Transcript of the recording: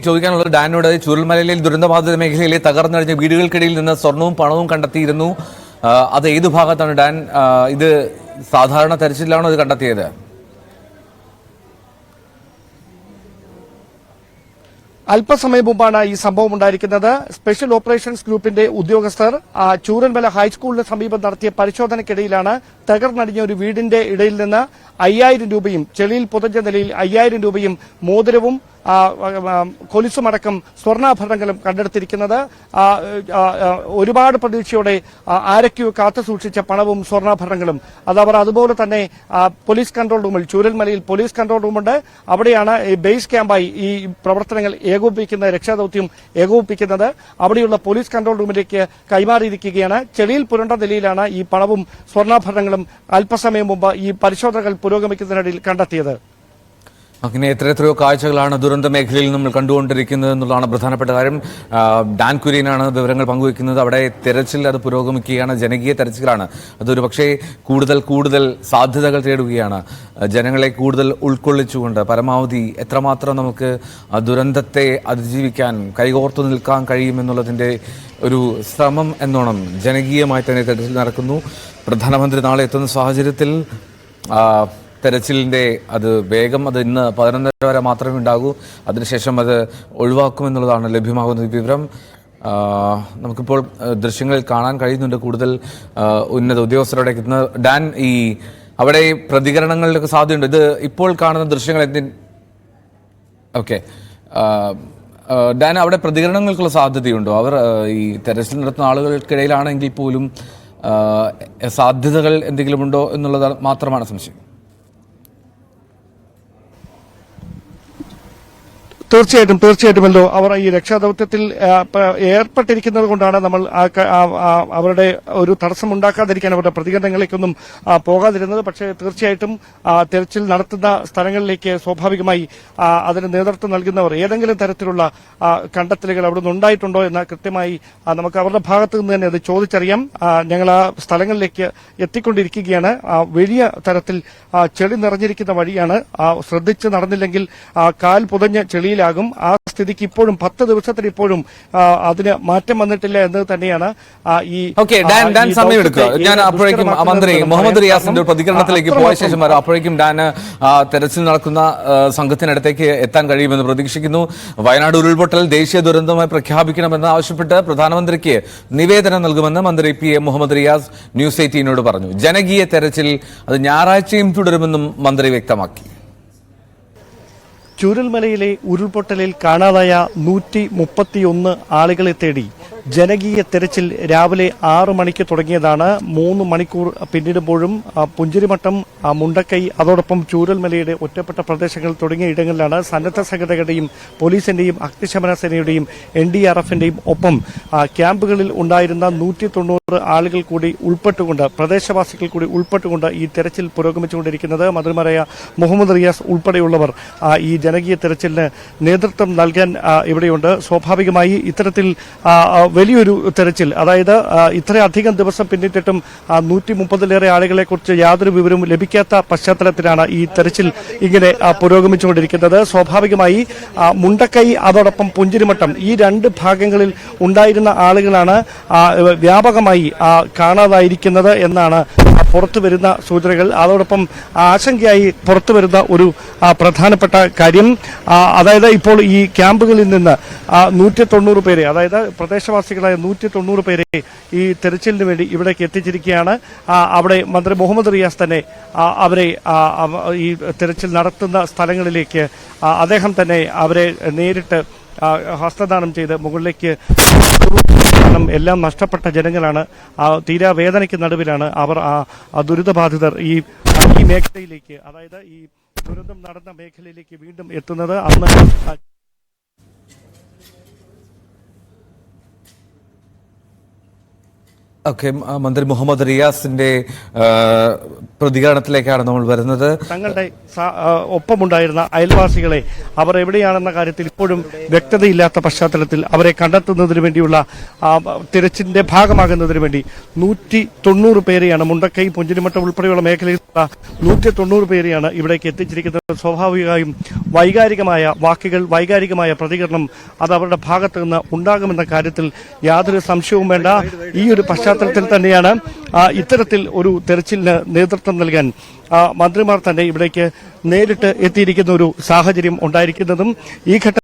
ചോദിക്കാനുള്ളത് ഡാനോട് ചുരുൾമലയിലെ ദുരന്തബാധിത മേഖലയിലെ തകർന്നടിഞ്ഞ വീടുകൾക്കിടയിൽ നിന്ന് സ്വർണവും പണവും കണ്ടെത്തിയിരുന്നു. അത് ഏത് ഭാഗത്താണ് ഡാൻ? ഇത് സാധാരണ തെരച്ചിലാണോ ഇത് കണ്ടെത്തിയത്? അല്പസമയം മുമ്പാണ് ഈ സംഭവം ഉണ്ടായിരിക്കുന്നത്. സ്പെഷ്യൽ ഓപ്പറേഷൻസ് ഗ്രൂപ്പിന്റെ ഉദ്യോഗസ്ഥർ ചൂരൻമല ഹൈസ്കൂളിന് സമീപം നടത്തിയ പരിശോധനയ്ക്കിടയിലാണ് തകർന്നടിഞ്ഞ ഒരു വീടിന്റെ ഇടയിൽ നിന്ന് അയ്യായിരം രൂപയും ചെളിയിൽ പുതഞ്ഞ നിലയിൽ അയ്യായിരം രൂപയും മോതിരവും കൊലുസുമടക്കം സ്വർണാഭരണങ്ങളും കണ്ടെടുത്തിരിക്കുന്നത്. ഒരുപാട് പ്രതീക്ഷയോടെ ആരൊക്കെയോ കാത്തു സൂക്ഷിച്ച പണവും സ്വർണാഭരണങ്ങളും. അത് അവർ അതുപോലെ തന്നെ പോലീസ് കൺട്രോൾ റൂമിൽ ചൂരൽമലയിൽ പോലീസ് കൺട്രോൾ റൂമുണ്ട്. അവിടെയാണ് ഈ ബേസ് ക്യാമ്പായി ഈ പ്രവർത്തനങ്ങൾ ഏകോപിപ്പിക്കുന്ന രക്ഷാദൌത്യം ഏകോപിപ്പിക്കുന്നത്. അവിടെയുള്ള പോലീസ് കൺട്രോൾ റൂമിലേക്ക് കൈമാറിയിരിക്കുകയാണ്. ചെളിയിൽ പുരണ്ട നിലയിലാണ് ഈ പണവും സ്വർണാഭരണങ്ങളും അല്പസമയം മുമ്പ് ഈ പരിശോധനകൾ പുരോഗമിക്കുന്നതിനിടയിൽ കണ്ടെത്തിയത്. അങ്ങനെ എത്ര എത്രയോ കാഴ്ചകളാണ് ദുരന്ത മേഖലയിൽ നമ്മൾ കണ്ടുകൊണ്ടിരിക്കുന്നത് എന്നുള്ളതാണ് പ്രധാനപ്പെട്ട കാര്യം. ഡാൻ കുര്യനാണ് വിവരങ്ങൾ പങ്കുവയ്ക്കുന്നത്. അവിടെ തെരച്ചിൽ അത് പുരോഗമിക്കുകയാണ്. ജനകീയ തെരച്ചിലാണ്. അതൊരു പക്ഷേ കൂടുതൽ കൂടുതൽ സാധ്യതകൾ തേടുകയാണ്. ജനങ്ങളെ കൂടുതൽ ഉൾക്കൊള്ളിച്ചുകൊണ്ട് പരമാവധി എത്രമാത്രം നമുക്ക് ദുരന്തത്തെ അതിജീവിക്കാൻ കൈകോർത്തു നിൽക്കാൻ കഴിയുമെന്നുള്ളതിന്റെ ഒരു ശ്രമം എന്നോണം ജനകീയമായി തന്നെ തെരച്ചിൽ നടക്കുന്നു. പ്രധാനമന്ത്രി നാളെ എത്തുന്ന സാഹചര്യത്തിൽ തെരച്ചിലിന്റെ അത് വേഗം അത് ഇന്ന് പതിനൊന്നര വരെ മാത്രമേ ഉണ്ടാകൂ. അതിനുശേഷം അത് ഒഴിവാക്കുമെന്നുള്ളതാണ് ലഭ്യമാകുന്ന വിവരം. നമുക്കിപ്പോൾ ദൃശ്യങ്ങളിൽ കാണാൻ കഴിയുന്നുണ്ട് കൂടുതൽ ഉന്നത ഉദ്യോഗസ്ഥരോടെ ഡാൻ ഈ അവിടെ പ്രതികരണങ്ങളിലൊക്കെ സാധ്യതയുണ്ട്. ഇത് ഇപ്പോൾ കാണുന്ന ദൃശ്യങ്ങൾ എന്തി ഓക്കെ. ഡാൻ അവിടെ പ്രതികരണങ്ങൾക്കുള്ള സാധ്യതയുണ്ടോ? അവർ ഈ തെരച്ചിൽ നടത്തുന്ന ആളുകൾക്കിടയിലാണെങ്കിൽ പോലും സാധ്യതകൾ എന്തെങ്കിലുമുണ്ടോ എന്നുള്ളത് മാത്രമാണ് സംശയം. തീർച്ചയായിട്ടും തീർച്ചയായിട്ടും എന്തോ അവർ ഈ രക്ഷാദൌത്യത്തിൽ ഏർപ്പെട്ടിരിക്കുന്നത് കൊണ്ടാണ് നമ്മൾ അവരുടെ ഒരു തടസ്സം ഉണ്ടാക്കാതിരിക്കാൻ അവരുടെ പ്രതികരണങ്ങളിലേക്കൊന്നും പോകാതിരുന്നത്. പക്ഷേ തീർച്ചയായിട്ടും തെരച്ചിൽ നടത്തുന്ന സ്ഥലങ്ങളിലേക്ക് സ്വാഭാവികമായി അതിന് നേതൃത്വം നൽകുന്നവർ ഏതെങ്കിലും തരത്തിലുള്ള കണ്ടെത്തലുകൾ അവിടെ ഉണ്ടായിട്ടുണ്ടോ എന്ന് കൃത്യമായി നമുക്ക് അവരുടെ ഭാഗത്തു നിന്ന് തന്നെ അത് ചോദിച്ചറിയാം. ഞങ്ങൾ ആ സ്ഥലങ്ങളിലേക്ക് എത്തിക്കൊണ്ടിരിക്കുകയാണ്. വലിയ തരത്തിൽ ചെളി നിറഞ്ഞിരിക്കുന്ന വഴിയാണ്. ശ്രദ്ധിച്ച് നടന്നില്ലെങ്കിൽ കാൽ പുതഞ്ഞ ചെളിയിലാകും ആ സ്ഥിതിക്ക് ഇപ്പോഴും പത്ത് ദിവസത്തിൽ ഇപ്പോഴും അതിന് മാറ്റം വന്നിട്ടില്ല എന്ന് തന്നെയാണ് ഈ ഓക്കെ ആ, ഡാൻ ഡാൻ സമയം എടുക്കുക. ഞാൻ അപ്പോഴേക്കും മന്ത്രി മുഹമ്മദ് റിയാസിന്റെ പ്രതികരണത്തിലേക്ക് പോയ ശേഷം വരാം. അപ്പോഴേക്കും ഡാന് തെരച്ചിൽ നടക്കുന്ന സംഘത്തിനടുത്തേക്ക് എത്താൻ കഴിയുമെന്ന് പ്രതീക്ഷിക്കുന്നു. വയനാട് ഉരുൾപൊട്ടൽ ദേശീയ ദുരന്തമായി പ്രഖ്യാപിക്കണമെന്ന് ആവശ്യപ്പെട്ട് പ്രധാനമന്ത്രിക്ക് നിവേദനം നൽകുമെന്ന് മന്ത്രി P A Muhammad Riyas news എയ്റ്റീനോട് പറഞ്ഞു. ജനകീയ തെരച്ചിൽ അത് ഞായറാഴ്ചയും തുടരുമെന്നും മന്ത്രി വ്യക്തമാക്കി. ചൂരൽമലയിലെ ഉരുൾപൊട്ടലിൽ കാണാതായ നൂറ്റി മുപ്പത്തിയൊന്ന് ആളുകളെ തേടി ജനകീയ തെരച്ചിൽ രാവിലെ ആറ് മണിക്ക് തുടങ്ങിയതാണ്. മൂന്ന് മണിക്കൂർ പിന്നിടുമ്പോഴും പുഞ്ചിരിമട്ടം മുണ്ടക്കൈ അതോടൊപ്പം ചൂരൽമലയുടെ ഒറ്റപ്പെട്ട പ്രദേശങ്ങൾ തുടങ്ങിയ ഇടങ്ങളിലാണ് സന്നദ്ധ സംഘടനകളുടെയും പോലീസിന്റെയും അഗ്നിശമന സേനയുടെയും എൻ ഡി ആർ എഫിന്റെയും ഒപ്പം ക്യാമ്പുകളിൽ ഉണ്ടായിരുന്ന നൂറ്റി ആളുകൾ കൂടി ഉൾപ്പെട്ടുകൊണ്ട് പ്രദേശവാസികൾ കൂടി ഉൾപ്പെട്ടുകൊണ്ട് ഈ തെരച്ചിൽ പുരോഗമിച്ചുകൊണ്ടിരിക്കുന്നത് മന്ത്രിമാരായ മുഹമ്മദ് റിയാസ് ഉൾപ്പെടെയുള്ളവർ. ഈ ജനകീയ തെരച്ചിലിന് നേതൃത്വം നൽകാൻ ഇവിടെയുണ്ട്. സ്വാഭാവികമായി ഇത്തരത്തിൽ വലിയൊരു തെരച്ചിൽ. അതായത് ഇത്രയധികം ദിവസം പിന്നിട്ടിട്ടും നൂറ്റി മുപ്പതിലേറെ ആളുകളെ കുറിച്ച് യാതൊരു വിവരവും ലഭിക്കാത്ത പശ്ചാത്തലത്തിലാണ് ഈ തെരച്ചിൽ ഇങ്ങനെ പുരോഗമിച്ചുകൊണ്ടിരിക്കുന്നത്. സ്വാഭാവികമായി മുണ്ടക്കൈ അതോടൊപ്പം പുഞ്ചിരിമട്ടം ഈ രണ്ട് ഭാഗങ്ങളിൽ ഉണ്ടായിരുന്ന ആളുകളാണ് വ്യാപകമായി ആ, കാണാതായിരിക്കുന്നത് എന്നാണ് പുറത്തു വരുന്ന സൂചനകൾ. അതോടൊപ്പം ആശങ്കയായി പുറത്തു വരുന്ന ഒരു പ്രധാനപ്പെട്ട കാര്യം അതായത് ഇപ്പോൾ ഈ ക്യാമ്പുകളിൽ നിന്ന് നൂറ്റി തൊണ്ണൂറ് പേരെ അതായത് പ്രദേശവാസികളായ നൂറ്റി തൊണ്ണൂറ് പേരെ ഈ തെരച്ചിലിന് വേണ്ടി ഇവിടേക്ക് എത്തിച്ചിരിക്കുകയാണ്. അവിടെ മന്ത്രി മുഹമ്മദ് റിയാസ് തന്നെ അവരെ ഈ തെരച്ചിൽ നടത്തുന്ന സ്ഥലങ്ങളിലേക്ക് അദ്ദേഹം തന്നെ അവരെ നേരിട്ട് ഹസ്തദാനം ചെയ്ത് മുകളിലേക്ക് എല്ലാം നഷ്ടപ്പെട്ട ജനങ്ങളാണ്. ആ തീരാ വേദനയ്ക്ക് നടുവിലാണ് അവർ ആ ദുരിതബാധിതർ ഈ ഈ മേഖലയിലേക്ക് അതായത് ഈ ദുരന്തം നടന്ന മേഖലയിലേക്ക് വീണ്ടും എത്തുന്നത് അന്ന് ഓക്കെ മന്ത്രി മുഹമ്മദ് റിയാസിന്റെ പ്രതികരണത്തിലേക്കാണ് നമ്മൾ വരുന്നത്. തങ്ങളുടെ ഒപ്പമുണ്ടായിരുന്ന അയൽവാസികളെ അവർ എവിടെയാണെന്ന കാര്യത്തിൽ ഇപ്പോഴും വ്യക്തതയില്ലാത്ത പശ്ചാത്തലത്തിൽ അവരെ കണ്ടെത്തുന്നതിന് വേണ്ടിയുള്ള തിരച്ചിലിന്റെ ഭാഗമാകുന്നതിന് വേണ്ടി നൂറ്റി തൊണ്ണൂറ് പേരെയാണ് മുണ്ടക്കൈ പുഞ്ചിരിമട്ടം ഉൾപ്പെടെയുള്ള മേഖലയിലുള്ള നൂറ്റി തൊണ്ണൂറ് പേരെയാണ് ഇവിടേക്ക് എത്തിച്ചിരിക്കുന്നത്. സ്വാഭാവികമായും വൈകാരികമായ വാക്കുകൾ വൈകാരികമായ പ്രതികരണം അത് അവരുടെ ഭാഗത്ത് നിന്ന് ഉണ്ടാകുമെന്ന കാര്യത്തിൽ യാതൊരു സംശയവും വേണ്ട. ഈ ഒരു പശ്ചാത്തലത്തിൽ തന്നെയാണ് ഇത്തരത്തിൽ ഒരു തെരച്ചിലിന് നേതൃത്വം നൽകാൻ മന്ത്രിമാർ തന്നെ ഇവിടേക്ക് നേരിട്ട് എത്തിയിരിക്കുന്ന ഒരു സാഹചര്യം ഉണ്ടായിരിക്കുന്നതും ഈ ഘട്ടം